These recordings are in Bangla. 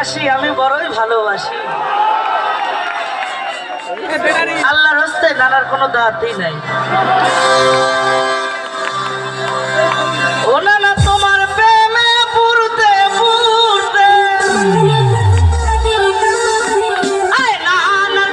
আসি আমি বড়ই ভালোবাসি। আল্লাহর হস্তে নানার কোনো দাঁতই নাই। ও নানা আয় নানার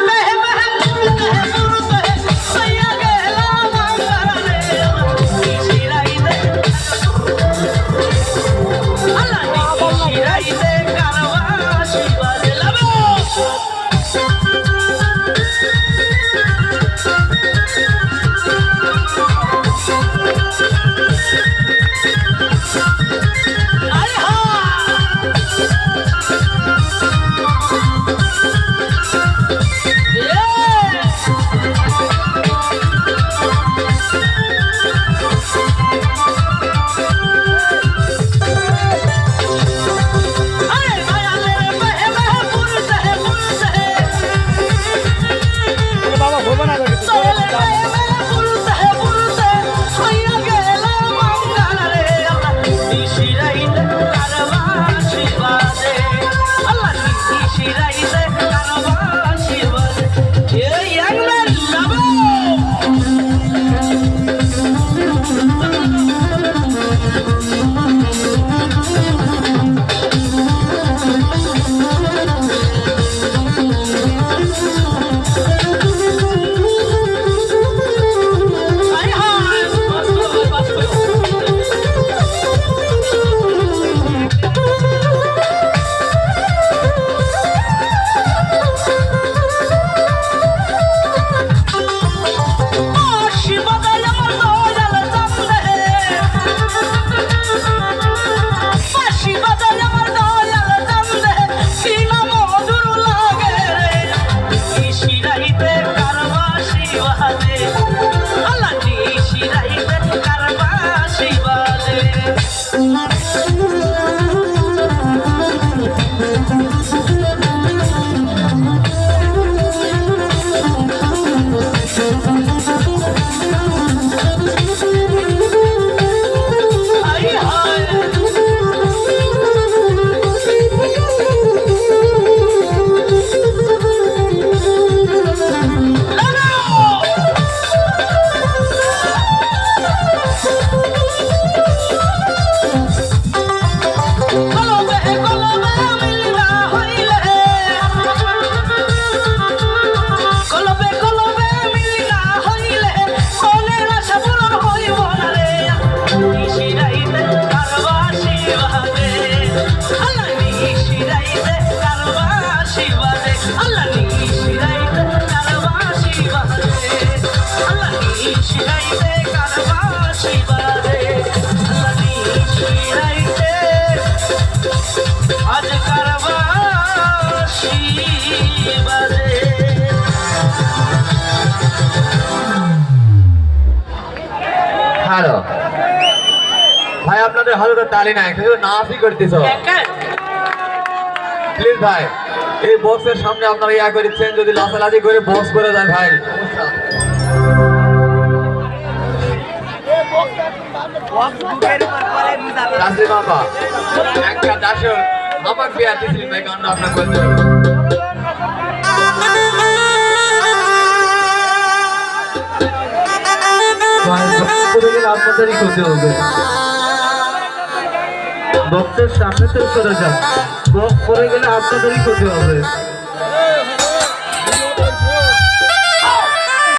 ভাই আপনাদের তো তালি নাই শুধু নাচই করতেছ। প্লিজ ভাই, এই বক্সের সামনে আপনারা ইয়া করেছেন যদি লাফালাফি করে বক্স করে দেন ভাই। বাবা আমার ভাই করতে আপনাদেরই করতে হবে। বক্সের সামনে তো করে যান করে গেলে আপনাদেরই করতে হবে।